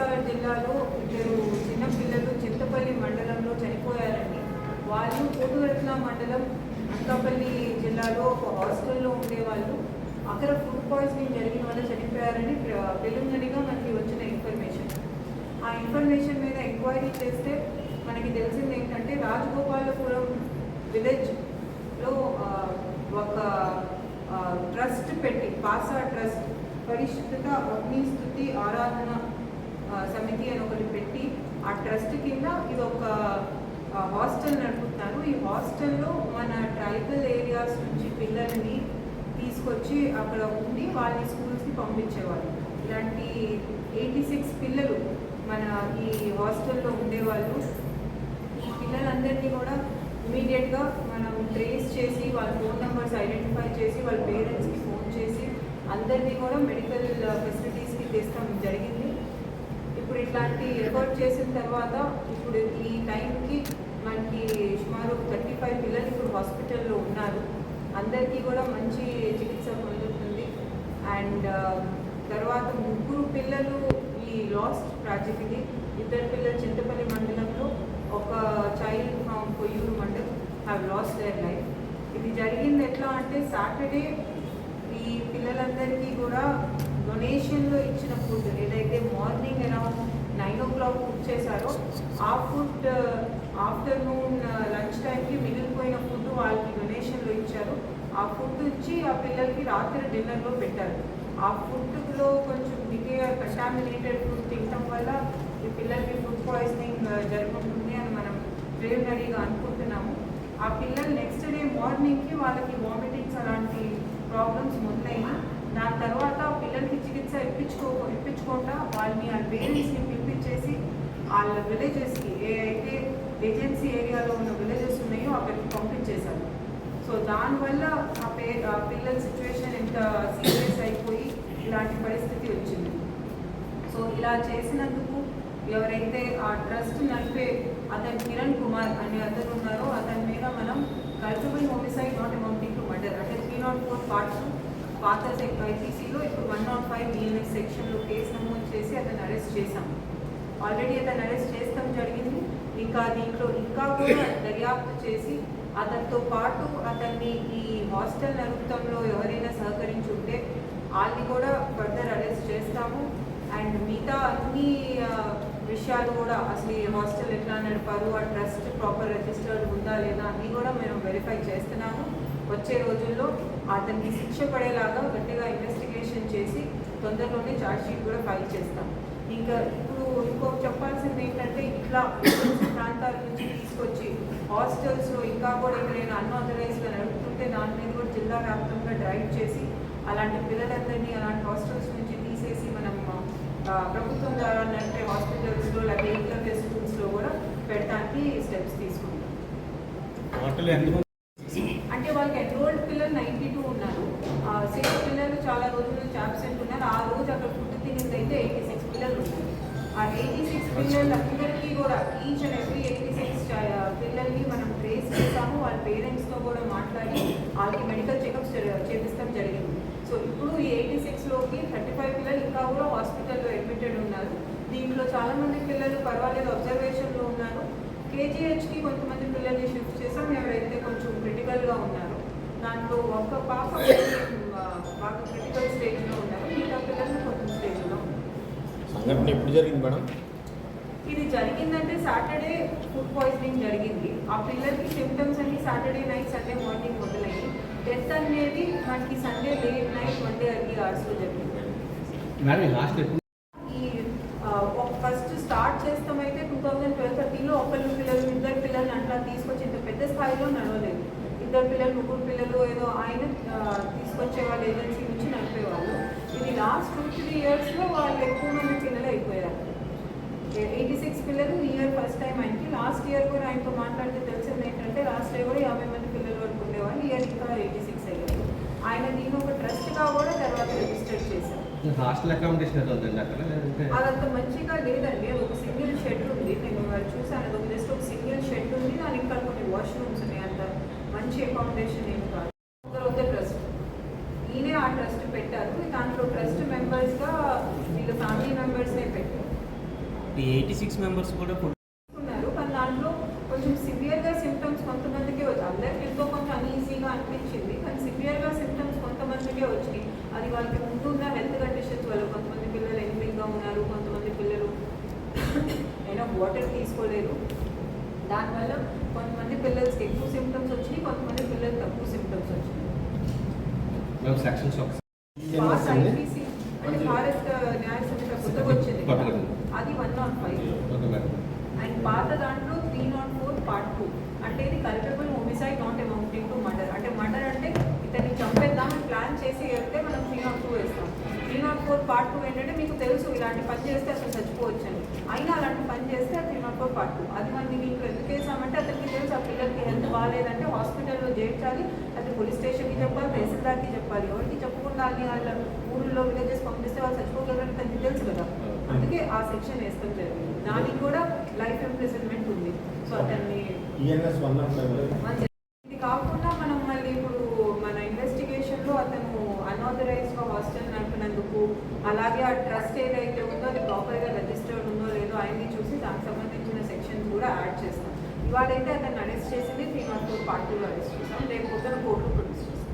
వైఎస్ఆర్ జిల్లాలో ఇద్దరు చిన్నపిల్లలు చింతపల్లి మండలంలో చనిపోయారండి. వాళ్ళు కోటురత్న మండలం అనకాపల్లి జిల్లాలో ఒక హాస్టల్లో ఉండేవాళ్ళు. అక్కడ ఫుడ్ పాయిజనింగ్ జరిగిన వల్ల చనిపోయారని ప్రిలిమినరీగా మనకి వచ్చిన ఇన్ఫర్మేషన్ ఆ ఇన్ఫర్మేషన్ మీద ఎంక్వైరీ చేస్తే మనకి తెలిసింది ఏంటంటే రాజగోపాలపురం విలేజ్లో ఒక ట్రస్ట్ పెట్టి పాసా ట్రస్ట్ పరిశుద్ధత అగ్నిస్థుతి ఆరాధన సమితి అని ఒకటి పెట్టి ఆ ట్రస్ట్ కింద ఇది ఒక హాస్టల్ నడుపుతున్నారు. ఈ హాస్టల్లో మన ట్రైబల్ ఏరియాస్ నుంచి పిల్లల్ని తీసుకొచ్చి అక్కడ ఉండి వాళ్ళని స్కూల్స్కి పంపించేవాళ్ళు. ఇలాంటి ఎయిటీ సిక్స్ పిల్లలు మన ఈ హాస్టల్లో ఉండేవాళ్ళు. ఈ పిల్లలందరినీ కూడా ఇమీడియట్గా మనం ట్రేస్ చేసి వాళ్ళ ఫోన్ నెంబర్స్ ఐడెంటిఫై చేసి వాళ్ళ పేరెంట్స్కి ఫోన్ చేసి అందరినీ కూడా మెడికల్ ఫెసిలిటీస్కి తెస్తాం. జరిగింది. ఇప్పుడు ఇట్లాంటి ఎఫర్ట్ చేసిన తర్వాత ఇప్పుడు ఈ టైంకి మనకి సుమారు థర్టీ ఫైవ్ పిల్లలు ఇప్పుడు హాస్పిటల్లో ఉన్నారు. అందరికీ కూడా మంచి చికిత్స పొందుతుంది. అండ్ uh, తర్వాత ముగ్గురు పిల్లలు ఈ లాస్ట్ ట్రాజెడీని ఇద్దరు పిల్లలు చింతపల్లి మండలంలో ఒక child from Koyyuru mandal have lost their life ఇది జరిగింది ఎట్లా అంటే సాటర్డే ఈ పిల్లలందరికీ కూడా డొనేషన్లో ఇచ్చిన ఫుడ్ ఏదైతే morning around nine o'clock cook చేశారో ఆ ఫుడ్ ఆఫ్టర్నూన్ లంచ్ టైంకి మిగిలిపోయిన ఫుడ్ వాళ్ళకి డొనేషన్లో ఇచ్చారు. ఆ ఫుడ్ ఇచ్చి ఆ పిల్లలకి రాత్రి డిన్నర్లో పెట్టారు. ఆ ఫుడ్లో కొంచెం డికే కంటామినేటెడ్ ఫుడ్ తినడం వల్ల ఈ పిల్లలకి ఫుడ్ పాయిజనింగ్ uh, జరుగుతుంది అని మనం ప్రిలిమినరీగా అనుకుంటున్నాము. ఆ పిల్లలు నెక్స్ట్ డే మార్నింగ్కి వాళ్ళకి వామిటింగ్స్ అలాంటి ప్రాబ్లమ్స్ మొదలైనా దాని తర్వాత పిల్లలకి చికిత్స ఇప్పించుకో ఇప్పించుకోకుండా వాళ్ళని ఆ పేరెంట్స్ని పిలిపించేసి వాళ్ళ విలేజెస్కి ఏ అయితే ఏజెన్సీ ఏరియాలో ఉన్న విలేజెస్ ఉన్నాయో అక్కడికి పంపించేశారు. సో దానివల్ల ఆ పే ఆ పిల్లల సిచ్యువేషన్ ఎంత సీరియస్ అయిపోయి ఇలాంటి పరిస్థితి వచ్చింది. సో ఇలా చేసినందుకు ఎవరైతే ఆ ట్రస్ట్ నడిపే అతను కిరణ్ కుమార్ అనే అతను ఉన్నారో అతని మీద మనం culpable homicide not amounting to murder అంటే త్రీ నాట్ ఫోర్ పార్ట్స్ పాత ఐపీసీలో ఇప్పుడు వన్ నాట్ ఫైవ్ బిఎన్ఎస్ సెక్షన్లో కేసు నమోదు చేసి అతను అరెస్ట్ చేశాము ఆల్రెడీ అతను అరెస్ట్ చేస్తాం జరిగింది. ఇంకా దీంట్లో ఇంకా కూడా దర్యాప్తు చేసి అతనితో పాటు అతన్ని ఈ హాస్టల్ నరుకుతంలో ఎవరైనా సహకరించుంటే వాళ్ళని కూడా ఫర్దర్ అరెస్ట్ చేస్తాము. అండ్ మిగతా అన్ని విషయాలు కూడా అసలు ఈ హాస్టల్ ఎట్లా నడిపారు ఆ ట్రస్ట్ ప్రాపర్ రిజిస్టర్డ్ ఉందా లేదా అన్నీ కూడా మేము వెరిఫై చేస్తున్నాము. వచ్చే రోజుల్లో అతనికి శిక్ష పడేలాగా గట్టిగా ఇన్వెస్టిగేషన్ చేసి తొందరలోనే ఛార్జ్ షీట్ కూడా ఫైల్ చేస్తాం. ఇంకా ఇప్పుడు ఇంకొక చెప్పాల్సింది ఏంటంటే ఇట్లా ప్రాంతాల నుంచి తీసుకొచ్చి హాస్టల్స్లో ఇంకా కూడా ఎక్కడైనా అన్ఆథరైజ్గా నడుపుతుంటే దాని మీద కూడా జిల్లా వ్యాప్తంగా డ్రైవ్ చేసి అలాంటి పిల్లలందరినీ అలాంటి హాస్టల్స్ నుంచి తీసేసి మనం ప్రభుత్వం ద్వారా అంటే హాస్పిటల్స్లో లేకపోతే ఇంటర్ స్కూల్స్లో కూడా పెట్టడానికి స్టెప్స్ తీసుకుంటాం టోటల్ ఎంతమంది అంటే వాళ్ళకి ఎన్రోల్డ్ పిల్లలు నైంటీ టూ ఉన్నారు సిక్స్ పిల్లలు చాలా రోజుల నుంచి అబ్సెంట్ ఉన్నారు ఆ రోజు అక్కడ ఫుడ్ తినేది అయితే ఎయిటీ సిక్స్ పిల్లలు ఉన్నారు ఆ ఎయిటీ సిక్స్ పిల్లలందరికీ కూడా each and every eighty six పిల్లల్ని మనం ట్రేస్ చేస్తాము వాళ్ళ పేరెంట్స్తో కూడా మాట్లాడి వాళ్ళకి మెడికల్ చెకప్స్ చేపిస్తాం జరిగింది. సో ఇప్పుడు ఈ ఎయిటీ సిక్స్లోకి థర్టీ ఫైవ్ పిల్లలు ఇంకా కూడా హాస్పిటల్లో అడ్మిటెడ్ ఉన్నారు. దీంట్లో చాలామంది పిల్లలు పర్వాలేదు అబ్జర్వేషన్లో ఉన్నారు. కేజీహెచ్కి కొంతమంది పిల్లల్ని షిఫ్ట్ చేసాం. ఎవరైతే కొంచెం క్రిటికల్గా ఉన్నారో దాంట్లో ఒక పాప బాగా క్రిటికల్ స్టేజ్లో ఉన్నారు. సంఘటన ఎప్పుడు జరిగింది మేడం? ఇది జరిగిందంటే సాటర్డే ఫుడ్ పాయిజనింగ్ జరిగింది. ఆ పిల్లలకి సిమ్టమ్స్ అన్ని సాటర్డే నైట్ సండే మార్నింగ్ మొదలయ్యి. డెత్ అనేది మనకి Sunday late night Monday early అవర్స్లో జరిగింది. ఈ ఫస్ట్ స్టార్ట్ చేస్తామైతే టూ థౌజండ్ ట్వెల్వ్ థర్టీలో ఒకళ్ళు పిల్లలు ఇద్దరు పిల్లలు అట్లా తీసుకొచ్చి ఇంత పెద్ద స్థాయిలో నడవలేదు. ఇద్దరు పిల్లలు ముగ్గురు పిల్లలు ఏదో ఆయన తీసుకొచ్చే వాళ్ళ ఏజెన్సీ నుంచి నడిపేవాళ్ళు ఇది లాస్ట్ టూ త్రీ ఇయర్స్లో వాళ్ళు ఎక్కువ మంది పిల్లలు అయిపోయారు. ఎయిటీ సిక్స్ పిల్లలు ఈ ఇయర్ ఫస్ట్ టైం ఆయనకి. లాస్ట్ ఇయర్ కూడా ఆయనతో మాట్లాడితే తెలిసింది ఏంటంటే లాస్ట్ ఇయర్ కూడా యాభై మంది పిల్లల వరకు ఉండేవాళ్ళు ఇయర్ ఇంకా ఎయిటీ సిక్స్ అయ్యారు. ఆయన దీన్ని ఒక ట్రస్ట్గా కూడా తర్వాత రిజిస్టర్ చేశారు. హాస్టల్ అకామిడేషన్ అదంత మంచిగా లేదండి అది ఒక సింగిల్ షెడ్ ఉంది. నేను చూసాను అది ఒక జస్ట్ ఒక సింగిల్ షెడ్ ఉంది. దాని ఇంకా కొన్ని వాష్రూమ్స్ ఉన్నాయి అంత మంచి అకామిడేషన్ ఏం కాదు ఒక ట్రస్ట్ ఈయనే ఆ ట్రస్ట్ పెట్టారు. దాంట్లో ట్రస్ట్ మెంబర్స్గా వీళ్ళ ఫ్యామిలీ మెంబర్స్నే పెట్టారు? ఈ ఎయిటీ సిక్స్ మెంబర్స్ కూడా ఉన్నారు. కానీ దాంట్లో కొంచెం సివియర్గా సిమ్టమ్స్ కొంతమందికే వచ్చి అందరికి ఎంతో కొంచెం అన్ఈజీగా అనిపించింది కానీ సివియర్గా సిమ్టమ్స్ కొంతమందికే వచ్చినాయి. అది వాళ్ళకి ముందు ఉన్న హెల్త్ కండిషన్స్ వల్ల కొంతమంది పిల్లలు ఎనిమిదిగా ఉన్నారు కొంతమంది పిల్లలు అయినా వాటర్ తీసుకోలేదు దానివల్ల కొంతమంది పిల్లలకి ఎక్కువ సిమ్టమ్స్ వచ్చినాయి కొంతమంది పిల్లలు తక్కువ సిమ్టమ్స్ వచ్చినాయి. సెక్షన్స్ భారత్ న్యాయ కొత్తగా వచ్చింది. అది వన్ నాట్ ఫైవ్ అండ్ పాత దాంట్లో three not four part two అంటే ఇది culpable homicide not amounting to murder అంటే మర్డర్ అంటే ఇతన్ని చంపేద్దామని ప్లాన్ చేసి వెళ్తే మనం త్రీ నాట్ టూ వేస్తాం. Three not four part two ఏంటంటే మీకు తెలుసు ఇలాంటి పని చేస్తే అసలు చచ్చిపోవచ్చు అని అయినా అలాంటి పని చేస్తే three not four part two అది మనం దీంట్లో ఎందుకు వేసామంటే అతనికి తెలుసు ఆ పిల్లలకి హెల్త్ బాగాలేదంటే హాస్పిటల్లో చేర్చాలి అది పోలీస్ స్టేషన్కి చెప్పాలి తహసీల్దార్కి చెప్పాలి. ఎవరికి చెప్పకుండా అన్ని వాళ్ళ ఊళ్ళో విలేజెస్ పంపిస్తే వాళ్ళు చచ్చిపోగలరని తనకి తెలుసు కదా. అందుకే ఆ సెక్షన్ వేస్తాం జరిగింది. దానికి కూడా లైఫ్ ఇంప్రిజన్మెంట్ ఉంది. సో అతన్ని అలాగే ఆ ట్రస్ట్ ఏదైతే ఉందో అది ప్రాపర్గా రిజిస్టర్డ్ ఉందో లేదో ఆయన్ని చూసి దానికి సంబంధించిన సెక్షన్ కూడా యాడ్ చేస్తాం. ఇవాళ అయితే అతను అరెస్ట్ చేసింది త్రీ మంత్ ఫోర్ పార్టీలో అరెస్ట్ చేస్తాం. రేపు కోర్టులో ప్రొడ్యూస్ చేస్తాం